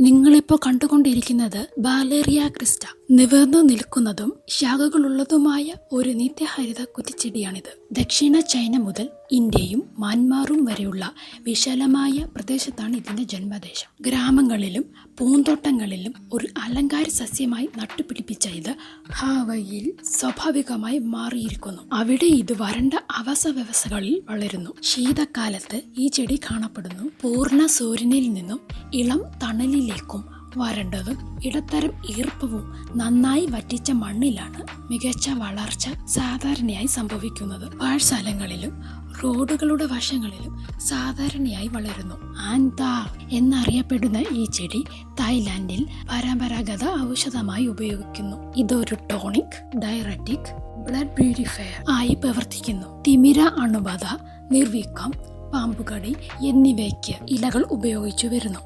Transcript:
നിങ്ങളിപ്പോൾ കണ്ടുകൊണ്ടിരിക്കുന്നത് ബാലേറിയ ക്രിസ്റ്റ. നിവർന്നു നിൽക്കുന്നതും ശാഖകളുള്ളതുമായ ഒരു നിത്യഹരിത കുറ്റിച്ചെടിയാണിത്. ദക്ഷിണ ചൈന മുതൽ ഇന്ത്യയും മാൻമാറും വരെയുള്ള വിശാലമായ പ്രദേശത്താണ് ഇതിന്റെ ജന്മദേശം. ഗ്രാമങ്ങളിലും പൂന്തോട്ടങ്ങളിലും ഒരു അലങ്കാര സസ്യമായി നട്ടുപിടിപ്പിച്ച ഇത് ഹാവയിൽ സ്വാഭാവികമായി മാറിയിരിക്കുന്നു. അവിടെ ഇത് വരണ്ട ആവാസ വ്യവസ്ഥകളിൽ വളരുന്നു. ശീതകാലത്ത് ഈ ചെടി കാണപ്പെടുന്നു. പൂർണ സൂര്യനിൽ നിന്നും ഇളം തണലിലേക്കും വരണ്ടതും ഇടത്തരം ഈർപ്പവും നന്നായി വറ്റിച്ച മണ്ണിലാണ് മികച്ച വളർച്ച സാധാരണയായി സംഭവിക്കുന്നത്. പാഴ്സ്ഥലങ്ങളിലും റോഡുകളുടെ വശങ്ങളിലും സാധാരണയായി വളരുന്നു. ആൻതാ എന്നറിയപ്പെടുന്ന ഈ ചെടി തായ്ലാന്റിൽ പരമ്പരാഗത ഔഷധമായി ഉപയോഗിക്കുന്നു. ഇതൊരു ടോണിക് ഡയററ്റിക് ബ്ലഡ് പ്യൂരിഫയർ ആയി പ്രവർത്തിക്കുന്നു. തിമിര അണുബാധ നിർവീക്കം പാമ്പുകടി എന്നിവയ്ക്ക് ഇലകൾ ഉപയോഗിച്ചു വരുന്നു.